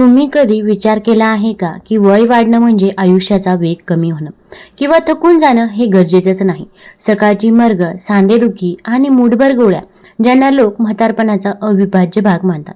तुम्ही कधी विचार केला आहे का की वय वाढणं म्हणजे आयुष्याचा वेग कमी होणं? किंवा थकून जाणं हे गरजेचंच नाही. सकाळची मर्ग सांधेदुखी आणि मूठभर गोळ्या ज्यांना लोक म्हातारपणाचा अविभाज्य भाग मानतात.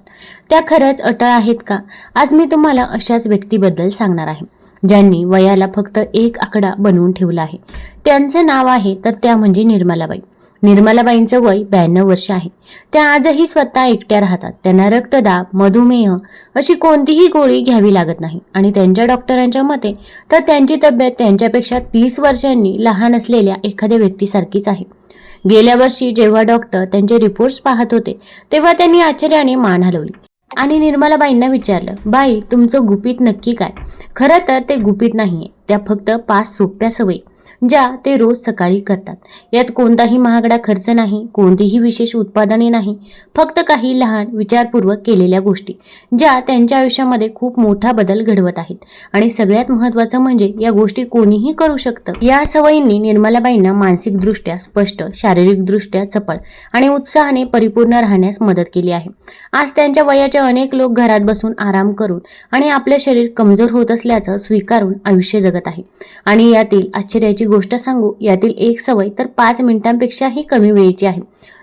त्या खरंच अटळ आहेत का? आज मी तुम्हाला अशाच व्यक्तीबद्दल सांगणार आहे ज्यांनी वयाला फक्त एक आकडा बनवून ठेवला आहे. त्यांचं नाव आहे तर त्या म्हणजे निर्मलाबाई. निर्मलाबाईंचं वय ब्याण्णव वर्ष आहे. त्या आजही स्वतः एकट्या राहतात. त्यांना रक्तदाब मधुमेह अशी कोणतीही गोळी घ्यावी लागत नाही. आणि त्यांच्या डॉक्टरांच्या मते तर त्यांची तब्येत त्यांच्यापेक्षा तीस वर्षांनी लहान असलेल्या एखाद्या व्यक्तीसारखीच आहे. गेल्या वर्षी जेव्हा डॉक्टर त्यांचे रिपोर्ट्स पाहत होते तेव्हा त्यांनी आश्चर्याने मान हलवली. आणि निर्मलाबाईंना विचारलं बाई तुमचं गुपित नक्की काय? खरं तर ते गुपित नाहीये. त्या फक्त पाच सोप्या सवयी. ज्या ते रोज सकाळी करतात. यात कोणताही महागडा खर्च नाही कोणतीही विशेष उत्पादने नाही फक्त काही लहान विचारपूर्वक केलेल्या गोष्टी ज्या त्यांच्या आयुष्यामध्ये खूप मोठा बदल घडवत आहेत. आणि सगळ्यात महत्त्वाचं म्हणजे या गोष्टी कोणीही करू शकतं. या सवयींनी निर्मलाबाईंना मानसिकदृष्ट्या स्पष्ट शारीरिकदृष्ट्या चपळ आणि उत्साहाने परिपूर्ण राहण्यास मदत केली आहे. आज त्यांच्या वयाचे अनेक लोक घरात बसून आराम करून आणि आपले शरीर कमजोर होत असल्याचं स्वीकारून आयुष्य जगत आहे. आणि यातील आश्चर्याची गोष्ट सांगू? यातील एक सवय तर पाच मिनिटांपेक्षाही कमी वेळेची आहे.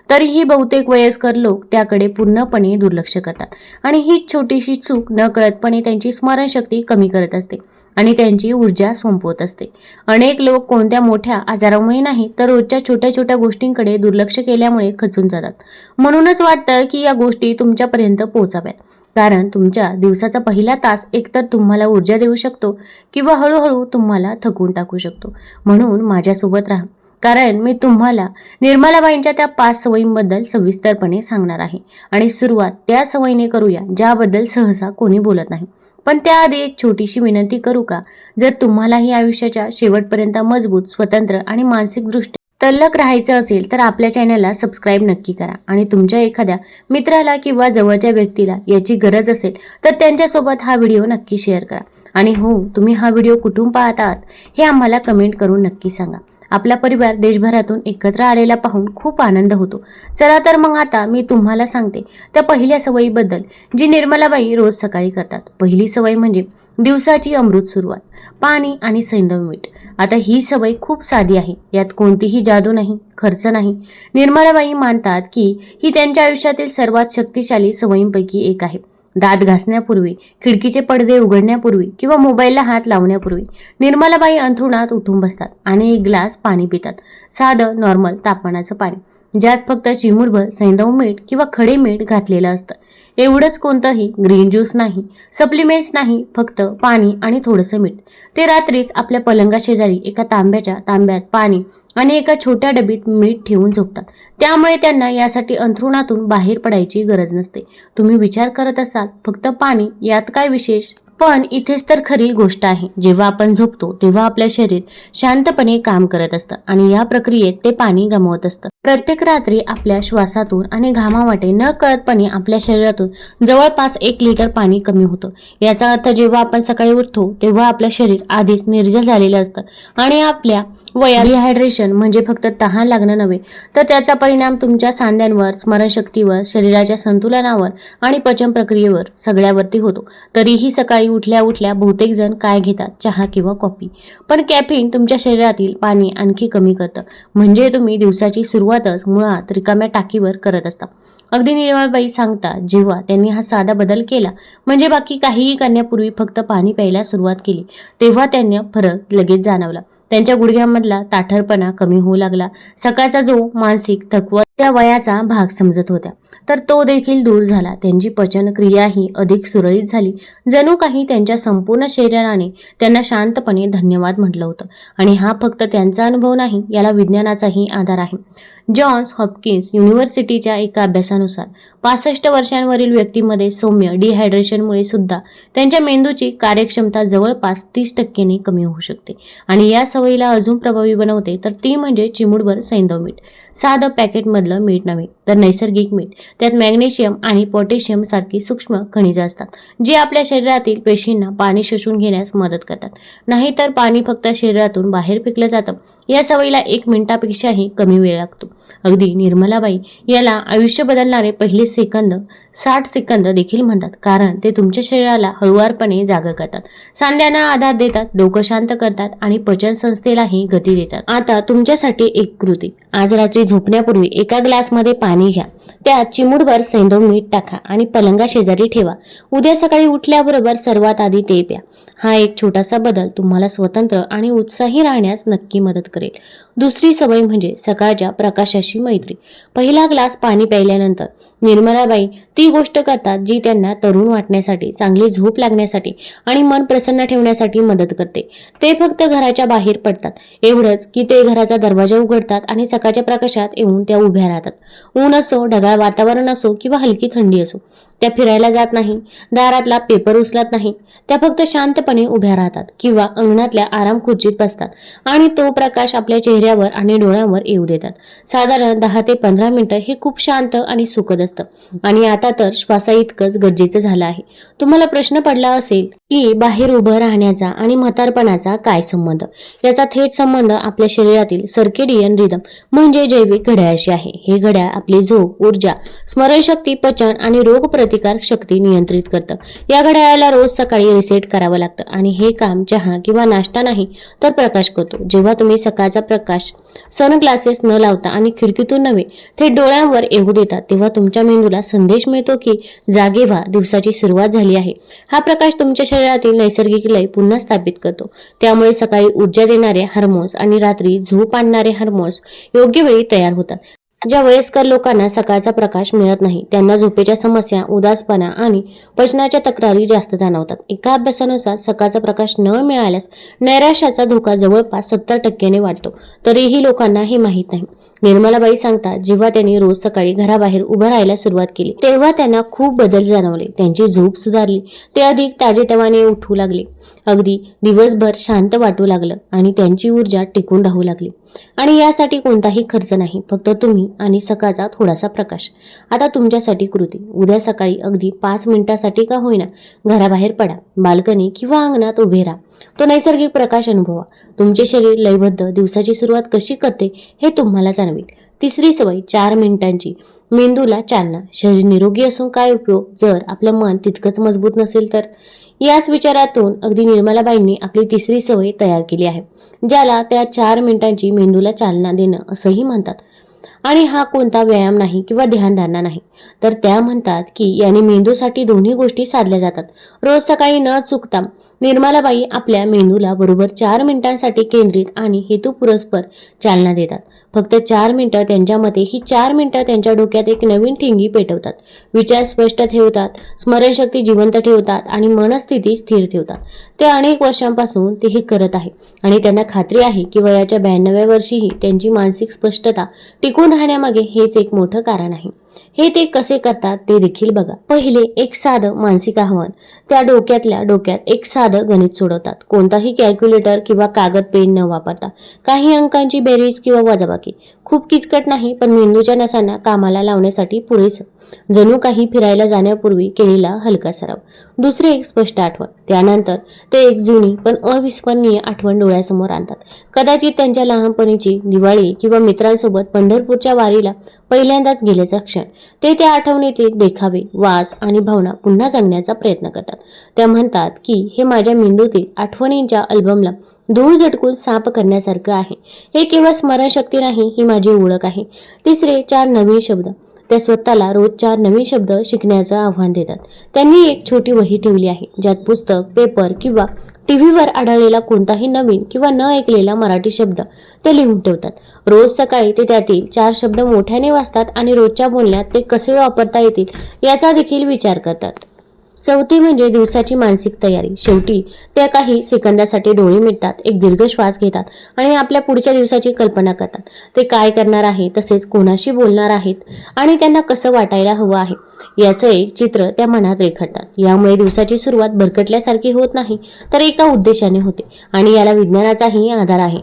तरीही बहुतेक वयस्कर लोक त्याकडे पूर्णपणे दुर्लक्ष करतात आणि ही छोटीशी चूक न कळतपणे त्यांची स्मरणशक्ती कमी करत असते आणि त्यांची ऊर्जा संपवत असते. अनेक लोक कोणत्या मोठ्या आजारामुळे नाही तर रोजच्या छोट्या छोट्या गोष्टींकडे दुर्लक्ष केल्यामुळे खचून जातात. म्हणूनच वाटतं की या गोष्टी तुमच्यापर्यंत पोहोचाव्यात. कारण तुमच्या दिवसाचा पहिला तास एकतर तुम्हाला ऊर्जा देऊ शकतो किंवा हळूहळू तुम्हाला थकून टाकू शकतो. म्हणून माझ्यासोबत राहा. कारण मी तुम्हाला निर्मलाबाईंच्या त्या पाच सवयींबद्दल सविस्तरपणे सांगणार आहे. आणि सुरुवात त्या सवयीने करूया ज्याबद्दल सहसा कोणी बोलत नाही. पण त्याआधी एक छोटीशी विनंती करू का? जर तुम्हालाही आयुष्याच्या शेवटपर्यंत मजबूत स्वतंत्र आणि मानसिकदृष्ट्या तल्लक राहायचं असेल तर आपल्या चॅनलला सबस्क्राईब नक्की करा. आणि तुमच्या एखाद्या मित्राला किंवा जवळच्या व्यक्तीला याची गरज असेल तर त्यांच्यासोबत हा व्हिडिओ नक्की शेअर करा. आणि हो तुम्ही हा व्हिडिओ कुठून पाहत आहात हे आम्हाला कमेंट करून नक्की सांगा. आपला परिवार देशभरातून एकत्र आलेला पाहून खूप आनंद होतो. चला तर मग आता मी तुम्हाला सांगते त्या पहिल्या सवयीबद्दल जी निर्मलाबाई रोज सकाळी करतात. पहिली सवय म्हणजे दिवसाची अमृत सुरुवात पाणी आणि सैंधव मीठ. आता ही सवय खूप साधी आहे यात कोणतीही जादू नाही खर्च नाही. निर्मलाबाई मानतात की ही त्यांच्या आयुष्यातील सर्वात शक्तिशाली सवयींपैकी एक आहे. दात घासण्यापूर्वी खिडकीचे पडदे उघडण्यापूर्वी किंवा मोबाईलला हात लावण्यापूर्वी निर्मलाबाई अंथरुणात उठून बसतात आणि एक ग्लास पाणी पितात. साधं नॉर्मल तापमानाचं पाणी. ज्यात फक्त चिमूटभर सैंदव मीठ किंवा खडे मीठ घातलेलं असतं. एवढंच कोणतंही ग्रीन ज्यूस नाही सप्लिमेंट्स नाही फक्त पाणी आणि थोडंसं मीठ. ते रात्रीच आपल्या पलंगाशेजारी एका तांब्याच्या तांब्यात पाणी आणि एका छोट्या डबीत मीठ ठेवून झोपतात. त्यामुळे त्यांना यासाठी अंथरुणातून बाहेर पडायची गरज नसते. तुम्ही विचार करत असाल फक्त पाणी यात काय विशेष? पण इथेच तर खरी गोष्ट आहे. जेव्हा आपण झोपतो तेव्हा आपलं शरीर शांतपणे काम करत असतं आणि या प्रक्रियेत ते पाणी गमावत असतं. प्रत्येक रात्री आपल्या श्वासातून आणि घामावाटे न कळतपणे आपल्या शरीरातून जवळपास एक लिटर पाणी कमी होतं. याचा अर्थ जेव्हा आपण सकाळी उठतो तेव्हा आपलं शरीर आधीच निर्जल झालेलं असतं आणि आपल्या वया डिहायड्रेशन म्हणजे फक्त तहान लागणं नव्हे तर त्याचा परिणाम तुमच्या सांध्यांवर स्मरणशक्तीवर शरीराच्या संतुलनावर आणि पचन प्रक्रियेवर सगळ्यावरती होतो. तरीही सकाळी उठल्या उठल्या बहुतेक जण काय घेतात? चहा किंवा कॉफी. पण कॅफिन तुमच्या शरीरातील पाणी आणखी कमी करतं. म्हणजे तुम्ही दिवसाची सुरुवातच मुळात रिकाम्या टाकीवर करत असता. अगदी निर्मळबाई सांगता जेव्हा त्यांनी हा साधा बदल केला म्हणजे बाकी काहीही करण्यापूर्वी फक्त पाणी प्यायला सुरुवात केली तेव्हा त्यांना फरक लगेच जाणवला. त्यांच्या गुडघ्यांमधला ताठरपणा कमी होऊ लागला. सकाळचा जो मानसिक थकवा त्या वयाचा भाग समजत होत्या. तर तो देखील दूर झाला. त्यांची पचनक्रियाही अधिक सुरळीत झाली. जणू काही त्यांच्या संपूर्ण शरीराने त्यांना शांतपणे धन्यवाद म्हटलं होतं. आणि हा फक्त त्यांचा अनुभव नाही याला विज्ञानाचाही आधार आहे. जॉन्स हॉपकिन्स युनिव्हर्सिटीच्या एका अभ्यासानुसार पासष्ट वर्षांवरील व्यक्तीमध्ये सौम्य डिहायड्रेशनमुळे सुद्धा त्यांच्या मेंदूची कार्यक्षमता जवळपास तीस टक्क्यांनी कमी होऊ शकते. आणि या सवयीला अजून प्रभावी बनवते तर ती म्हणजे चिमूटभर सैंदव मीठ. साधं पॅकेटमधलं मीठ नव्हे. तर नैसर्गिक मीठ त्यात मॅग्नेशियम आणि पोटॅशियम सारखी सूक्ष्म खनिजे असतात जे आपल्या शरीरातील पेशींना पाणी शोषून घेण्यास मदत करतात. नाहीतर पाणी फक्त शरीरातून बाहेर फेकलं जातं. या सवयीला एक मिनिटापेक्षाही कमी वेळ लागतो. अगदी निर्मलाबाई याला आयुष्य बदलणारे पहिले सेकंद साठ सेकंद देखील म्हणतात कारण ते तुमच्या शरीराला हळुवारपणे जाग करतात. सांध्यांना आधार देतात डोकं शांत करतात आणि पचन संस्थेलाही गती देतात. आता तुमच्यासाठी एक कृती. आज रात्री झोपण्यापूर्वी एका ग्लासमध्ये पाणी घ्या त्यात चिमूटभर सैंधव मीठ टाका आणि पलंगा शेजारी ठेवा. उद्या सकाळी उठल्याबरोबर सर्वात आधी ते प्या हा एक छोटासा बदल तुम्हाला स्वतंत्र आणि उत्साही राहण्यास नक्की मदत करेल. दुसरी सवय म्हणजे सकाळच्या प्रकाशाशी मैत्री. पहिला ग्लास पाणी प्यायल्यानंतर निर्मलाबाई ती गोष्ट करतात जी त्यांना तरुण वाटण्यासाठी चांगली झोप लागण्यासाठी आणि मन प्रसन्न ठेवण्यासाठी मदत करते. ते फक्त घराच्या बाहेर पडतात. एवढंच की ते घराचा दरवाजा उघडतात आणि सकाळच्या प्रकाशात येऊन त्या उभ्या राहतात. ऊन असो ढगाळ वातावरण असो किंवा हलकी थंडी असो. त्या फिरायला जात नाही. दारातला पेपर उचलत नाही. त्या फक्त शांतपणे उभ्या राहतात किंवा अंगणातल्या आराम खुर्चीत बसतात आणि तो प्रकाश आपल्या चेहऱ्यावर आणि डोळ्यांवर येऊ देतात. साधारण दहा ते पंधरा मिनिटं हे खूप शांत आणि सुखद असतं. आणि आता तर श्वासा इतकंच गरजेचं झालं आहे. तुम्हाला प्रश्न पडला असेल की बाहेर उभं राहण्याचा आणि म्हातारपणाचा काय संबंध? याचा थेट संबंध आपल्या शरीरातील सर्केडियन रिदम म्हणजे जैविक घड्याळाशी आहे. हे घड्याळ आपली झोप ऊर्जा स्मरणशक्ती पचन आणि प्रतिकार शक्ती नियंत्रित करतं. या घड्याळाला रोज सकाळी रिसेट करावं लागतं. आणि हे काम चहा किंवा नाश्ता नाही तर प्रकाश करतो. जेव्हा तुम्ही सकाळचा प्रकाश सनग्लासेस न लावता आणि खिडकीतून नव्हे थेट डोळ्यांवर येऊ देतात. तेव्हा तुमच्या मेंदूला संदेश मिळतो की जागे व्हा दिवसाची सुरुवात झाली आहे. हा प्रकाश तुमच्या शरीरातील नैसर्गिक लय पुन्हा स्थापित करतो. त्यामुळे सकाळी ऊर्जा देणारे हार्मोन्स आणि रात्री झोप आणणारे हार्मोन्स योग्य वेळी तयार होतात. ज्या वयस्कर लोकांना सकाळचा प्रकाश मिळत नाही त्यांना झोपेच्या समस्या उदासपणा आणि पचनाच्या तक्रारी जास्त जाणवतात. एका अभ्यासानुसार सकाळचा प्रकाश न मिळाल्यास नैराश्याचा धोका जवळपास सत्तर टक्क्याने वाढतो. तरीही लोकांना हे माहीत नाही. निर्मलाबाई सांगतात जेव्हा त्यांनी रोज सकाळी घराबाहेर उभं राहायला सुरुवात केली तेव्हा त्यांना खूप बदल जाणवले. त्यांची झोप सुधारली. ते अधिक ताजेतवाने उठू लागले. अगदी दिवसभर शांत वाटू लागलं आणि त्यांची ऊर्जा टिकून राहू लागली. आणि यासाठी कोणताही खर्च नाही फक्त तुम्ही आणि सकाळचा थोडासा प्रकाश. आता तुमच्यासाठी कृती. उद्या सकाळी अगदी पाच मिनिटासाठी का होईना घराबाहेर पडा. बाल्कनी किंवा अंगणात उभे राहा. तो नैसर्गिक प्रकाश अनुभवा. तुमचे शरीर लयबद्ध दिवसाची सुरुवात कशी करते हे तुम्हाला जाणवेल. तिसरी सवय चार मिनिटांची. मेंदूला चालना. शरीर निरोगी असून काय उपयोग? जर आपलं मन तितकंच मजबूत नसेल तर? याच विचारातून अगदी निर्मलाबाईंनी आपली तिसरी सवय तयार केली आहे ज्याला त्या चार मिनिटांची मेंदूला चालना देणं असंही म्हणतात. आणि हा कोणता व्यायाम नाही किंवा ध्यानधारणा नाही तर त्या म्हणतात की याने मेंदूसाठी दोन्ही गोष्टी साधल्या जातात. रोज सकाळी न चुकता निर्मलाबाई आपल्या मेंदूला बरोबर चार मिनिटांसाठी केंद्रित आणि हेतुपुरस्पर चालना देतात. फक्त चार मिनिटं त्यांच्या मते ही चार मिनिटं त्यांच्या डोक्यात एक नवीन ठिंगी पेटवतात. विचार स्पष्ट ठेवतात स्मरणशक्ती जिवंत ठेवतात आणि मनस्थिती स्थिर ठेवतात. ते अनेक वर्षांपासून ते हे करत आहे आणि त्यांना खात्री आहे की वयाच्या ब्याण्णव्या वर्षीही त्यांची मानसिक स्पष्टता टिकून राहण्यामागे हेच एक मोठं कारण आहे. हे ते कसे करतात ते देखील बघा. पहिले एक साधं मानसिक आव्हान. त्या डोक्यातल्या डोक्यात एक साधं गणित सोडवतात. कोणताही कॅल्क्युलेटर किंवा कागद पेन न वापरता. काही अंकांची बेरीज किंवा वजाबाकी. खूप किचकट नाही पण मेंदूच्या नसांना कामाला लावण्यासाठी पुरेसं. जणू काही फिरायला जाण्यापूर्वी केलेला हलका सराव. दुसरे एक स्पष्ट आठवण. त्यानंतर ते एक जुनी पण अविस्मरणीय आठवण डोळ्यासमोर आणतात. कदाचित त्यांच्या लहानपणीची दिवाळी किंवा मित्रांसोबत पंढरपूरच्या वारीला पहिल्यांदाच गेल्याचा क्षण. ते त्या आठवणीचे देखावे वास आणि भावना पुन्हा सांगण्याचा प्रयत्न करतात. त्या म्हणतात की हे माझ्या मेंदूतील आठवणींच्या अल्बमला धूळ झटकून साफ करण्यासारखं आहे. हे केवळ स्मरणशक्ती नाही ही माझी ओळख आहे. तिसरे चार नवीन शब्द. त्या स्वतःला रोज चार नवीन शब्द शिकण्याचं आव्हान देतात. त्यांनी एक छोटी वही ठेवली आहे ज्यात पुस्तक पेपर किंवा टीव्हीवर आढळलेला कोणताही नवीन किंवा न ऐकलेला मराठी शब्द ते लिहून ठेवतात. रोज सकाळी ते त्यातील चार शब्द मोठ्याने वाचतात आणि रोजच्या बोलण्यात ते कसे वापरता येतील याचा देखील विचार करतात. चौथी म्हणजे दिवसाची मानसिक तयारी. शेवटी त्या काही सेकंदासाठी डोळे मिटतात एक दीर्घ श्वास घेतात आणि आपल्या पुढच्या दिवसाची कल्पना करतात. ते काय करणार आहे तसेच कोणाशी बोलणार आहेत आणि त्यांना कसं वाटायला हवं आहे याचं एक चित्र त्या मनात रेखाटतात. यामुळे दिवसाची सुरुवात भरकटल्यासारखी होत नाही तर एका उद्देशाने होते आणि याला विज्ञानाचाही आधार आहे.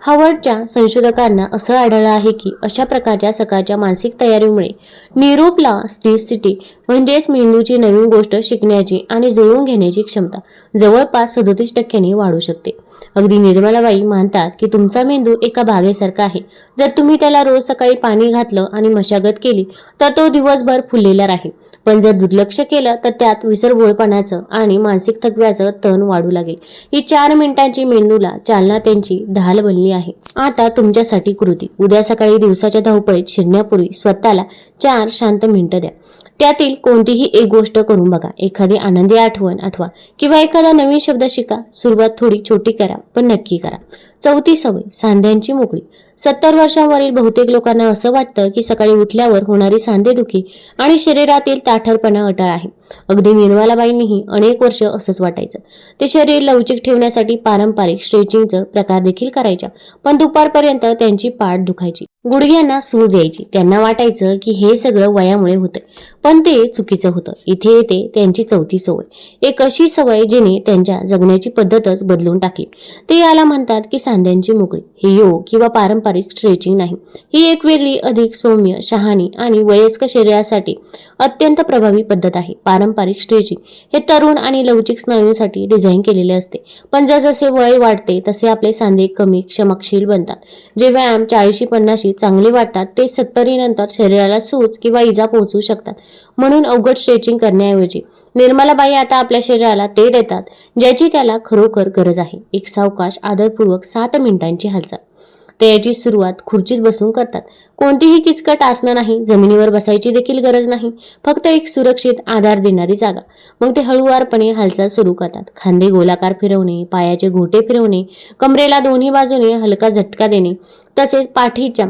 हावर्डच्या संशोधकांना असं आढळलं आहे की अशा प्रकारच्या सकाळच्या मानसिक तयारीमुळे निरूपला स्थिती म्हणजेच मेंदूची नवीन गोष्ट शिकण्याची आणि जुळवून घेण्याची क्षमता जवळपास सदोतीस टक्क्यांनी वाढू शकते. अगदी निर्मलाबाई मानतात की तुमचा मेंदू एका बागेसारखा आहे. जर तुम्ही त्याला रोज सकाळी पाणी घातलं आणि मशागत केली तर तो दिवसभर फुललेला राहील. पण जर दुर्लक्ष केलं तर त्यात विसरभोळपणाचं आणि मानसिक थकव्याचं तण वाढू लागेल. ही चार मिनिटांची मेंदूला चालना त्यांची ढाल बनली आहे. आता तुमच्यासाठी कृती. उद्या सकाळी दिवसाच्या धावपळीत शिरण्यापूर्वी स्वतःला चार शांत मिनिटं द्या. त्यातील कोणतीही एक गोष्ट करून बघा. एखादी आनंदी आठवण आठवा किंवा एखादा नवीन शब्द शिका. सुरुवात थोडी छोटी करा पण नक्की करा. चौथी सवय सांध्यांची मोकळी. सत्तर वर्षांवरील बहुतेक लोकांना असं वाटतं की सकाळी उठल्यावर होणारी सांधेदुखी आणि शरीरातील ताठरपणा अटळ आहे. अगदी निर्मलाबाईंनीही अनेक वर्ष असंच वाटायचं. ते शरीर लवचिक ठेवण्यासाठी पारंपरिक स्ट्रेचिंगचं प्रकार देखील करायच्या पण दुपारपर्यंत त्यांची पाठ दुखायची. गुडघ्यांना सूज यायची. त्यांना वाटायचं की हे सगळं वयामुळे होतंय. पण ते चुकीचं होतं. इथे येते त्यांची चौथी सवय. एक अशी सवय जिने त्यांच्या जगण्याची पद्धतच बदलून टाकली. ते याला म्हणतात की सांध्यांची मोकळी. हे योग किंवा पारंपरिक स्ट्रेचिंग नाही. ही एक वेगळी अधिक सौम्य शहाणी आणि वयस्क शरीरासाठी अत्यंत प्रभावी पद्धत आहे. पारंपरिक स्ट्रेचिंग हे तरुण आणि लवचिक स्नायूंसाठी डिझाईन केलेले असते. पण जसजसे वय वाढते तसे आपले सांधे कमी क्षमशील बनतात. जे व्यायाम चाळीशी पन्नाशी चांगले वाटतात ते सत्तरी नंतर शरीराला सूज किंवा इजा पोहोचू शकतात. म्हणून अवघड स्ट्रेचिंग करण्याऐवजी निर्मलाबाई आता आपल्या शरीराला ते देतात ज्याची त्याला खरोखर गरज आहे. एक सावकाश आदरपूर्वक सात मिनिटांची हालचाल. ते याची सुरुवात खुर्चीत बसून करतात. कोणतीही किचकट आसनं नाही जमिनीवर बसायची देखील गरज नाही. फक्त एक सुरक्षित आधार देणारी जागा. मग ते हळुवारपणे हालचाल सुरू करतात. खांदे गोलाकार फिरवणे पायाचे घोटे फिरवणे कमरेला दोन्ही बाजूने हलका झटका देणे तसेच पाठीच्या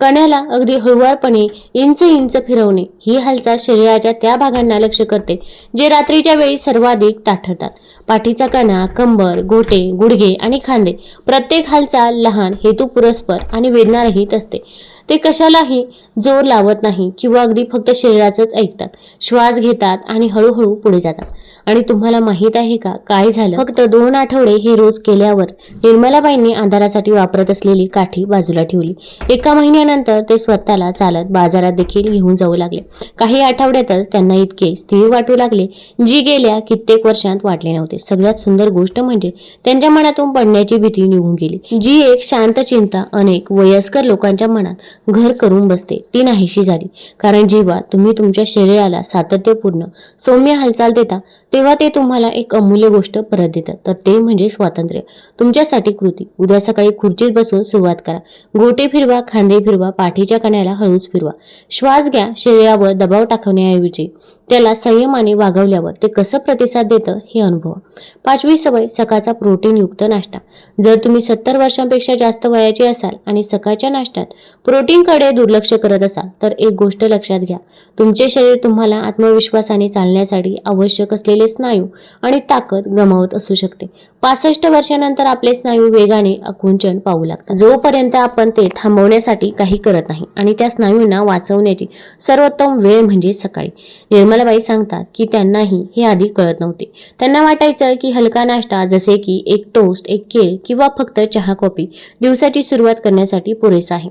कण्याला अगदी हळुवारपणे इंच इंच फिरवणे ही हालचाल शरीराच्या त्या भागांना लक्ष करते जे रात्रीच्या वेळी सर्वाधिक ताठरतात. पाठीचा कणा कंबर गोटे गुडघे आणि खांदे प्रत्येक हालचाल लहान हेतू पुरस्पर आणि वेदनारहित असते. ते कशालाही जोर लावत नाही किंवा अगदी फक्त शरीराचंच ऐकतात श्वास घेतात आणि हळूहळू पुढे जातात. आणि तुम्हाला माहीत आहे का काय झालं? फक्त दोन आठवडे हे रोज केल्यावर निर्मलाबाईंनी आधारासाठी वापरत असलेली काठी बाजूला ठेवली. एका महिन्यानंतर ते स्वतःला चालत बाजारात देखील घेऊन जाऊ लागले. काही आठवड्यातच त्यांना इतके स्थिर वाटू लागले जी गेल्या कित्येक वर्षांत वाटले नव्हते. सगळ्यात सुंदर गोष्ट म्हणजे त्यांच्या मनातून पडण्याची भीती निघून गेली. जी एक शांत चिंता अनेक वयस्कर लोकांच्या मनात घर करून बसते. ती नाहीशी झाली. कारण जेव्हा तुम्ही तुमच्या शरीराला सातत्यपूर्ण सौम्य हालचाल देता तेव्हा ते तुम्हाला एक अमूल्य गोष्ट परत देतात. तर ते म्हणजे स्वातंत्र्य. तुमच्यासाठी कृती. उद्या सकाळी खुर्चीत बसून सुरुवात करा. गोटे फिरवा खांदे फिरवा पाठीच्या कण्याला हळूच फिरवा. श्वास घ्या शरीरावर दबाव टाकवण्याऐवजी. त्याला संयमाने वागवल्यावर ते कसं प्रतिसाद देतं हे अनुभवा. पाचवी सवय सकाळचा प्रोटीनयुक्त नाश्ता. जर तुम्ही सत्तर वर्षांपेक्षा जास्त वयाचे असाल आणि सकाळच्या नाश्त्यात प्रोटीन प्रोटीनकडे दुर्लक्ष करत असाल तर एक गोष्ट लक्षात घ्या. तुमचे शरीर तुम्हाला आत्मविश्वासाने चालण्यासाठी आवश्यक असलेले स्नायू आणि ताकद गमावत असू शकते. पासष्ट वर्षानंतर आपले स्नायू वेगाने आकुंचन पाहू लागतात. जोपर्यंत आपण ते थांबवण्यासाठी काही करत नाही आणि त्या स्नायूंना वाचवण्याची सर्वोत्तम वेळ म्हणजे सकाळी. निर्मलाबाई सांगतात की त्यांनाही हे आधी कळत नव्हते. त्यांना वाटायचं की हलका नाश्ता जसे की एक टोस्ट एक केळ किंवा फक्त चहा कॉफी दिवसाची सुरुवात करण्यासाठी पुरेसा आहे.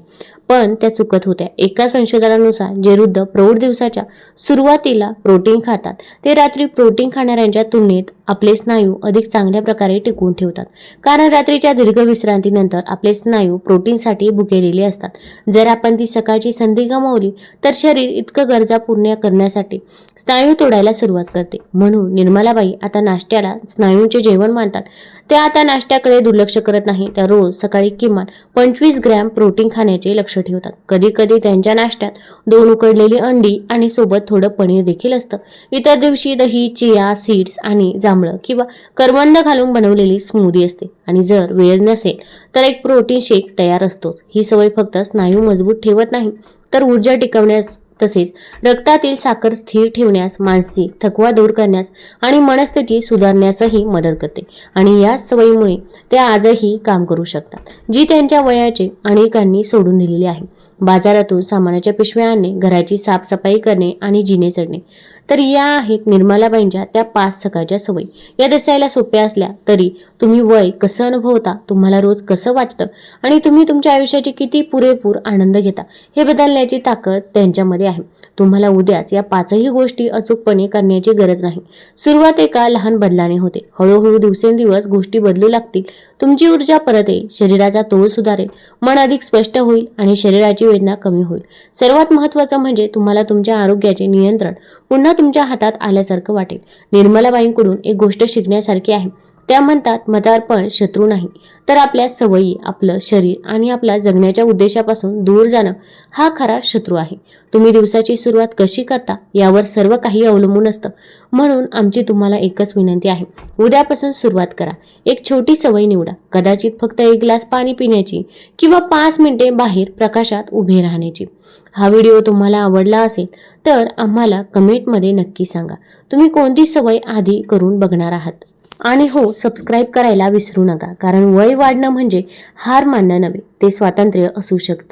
पण त्या चुकत होत्या. एका संशोधनानुसार जे वृद्ध प्रौढ दिवसाच्या सुरुवातीला प्रोटीन खातात ते रात्री प्रोटीन खाणाऱ्यांच्या तुलनेत आपले स्नायू अधिक चांगल्या प्रकारे टिकवून ठेवतात. कारण रात्रीच्या दीर्घ विश्रांतीनंतर आपले स्नायू प्रोटीनसाठी भुकेलेले असतात. जर आपण ती सकाळची संधी गमावली तर शरीर इतकं गरजा पूर्ण करण्यासाठी स्नायू तोडायला सुरुवात करते. म्हणून निर्मलाबाई आता नाश्त्याला स्नायूंचे जेवण मानतात. त्या आता नाश्त्याकडे दुर्लक्ष करत नाही. त्या रोज सकाळी किमान पंचवीस ग्रॅम प्रोटीन खाण्याचे लक्ष ठेवतात. कधी कधी त्यांच्या नाश्त्यात दोन उकडलेली अंडी आणि सोबत थोडं पनीर देखील असतं. इतर दिवशी दही चिया सीड्स आणि जांभळं किंवा करवंद घालून बनवलेली स्मूदी असते. आणि जर वेळ नसेल तर एक प्रोटीन शेक तयार असतोच. ही सवय फक्त स्नायू मजबूत ठेवत नाही तर ऊर्जा टिकवण्यास तसेच रक्तातील साखर स्थिर ठेवण्यास मानसिक थकवा दूर करण्यास आणि मनस्थिती सुधारण्यासही मदत करते आणि या सवयीमुळे ते आजही काम करू शकतात जी त्यांच्या वयाचे अनेकांनी सोडून दिलेली आहे. बाजारातून सामानाच्या पिशव्या आणणे घराची साफसफाई करणे आणि जिने चढणे तर या आहेत निर्मलाबाईंच्या त्या पाच सकाळच्या सवयी. या दिसायला सोप्या असल्या तरी तुम्ही वय कसं अनुभवता तुम्हाला रोज कसं वाटतं आणि तुम्ही तुमच्या आयुष्याची किती पुरेपूर आनंद घेता हे बदलण्याची ताकद त्यांच्यामध्ये आहे. तुम्हाला उद्याच या पाचही गोष्टी अचूकपणे करण्याची गरज नाही. सुरुवात एका लहान बदलाने होते. हळूहळू दिवसेंदिवस गोष्टी बदलू लागतील. तुमची ऊर्जा परत येईल. शरीराचा तोल सुधारेल. मन अधिक स्पष्ट होईल आणि शरीराची वेदना कमी होईल. सर्वात महत्त्वाचं म्हणजे तुम्हाला तुमच्या आरोग्याचे नियंत्रण. पुन्हा तुमच्या हातात आल्यासारखं वाटेल. निर्मलाबाईंकडून एक गोष्ट शिकण्यासारखी आहे. त्या म्हणतात मतार्पण शत्रू नाही. तर आपल्या सवयी आपलं शरीर आणि आपला जगण्याच्या उद्देशापासून दूर जाणं हा खरा शत्रू आहे. तुम्ही दिवसाची सुरुवात कशी करता यावर सर्व काही अवलंबून असतं. म्हणून आमची तुम्हाला एकच विनंती आहे. उद्यापासून सुरुवात करा. एक छोटी सवय निवडा. कदाचित फक्त एक ग्लास पाणी पिण्याची किंवा पाच मिनिटे बाहेर प्रकाशात उभे राहण्याची. हा व्हिडिओ तुम्हाला आवडला असेल तर आम्हाला कमेंटमध्ये नक्की सांगा. तुम्ही कोणती सवय आधी करून बघणार आहात? आणि हो सबस्क्राईब करायला विसरू नका कारण वय वाढणं म्हणजे हार मानणं नव्हे ते स्वातंत्र्य असू शकतं.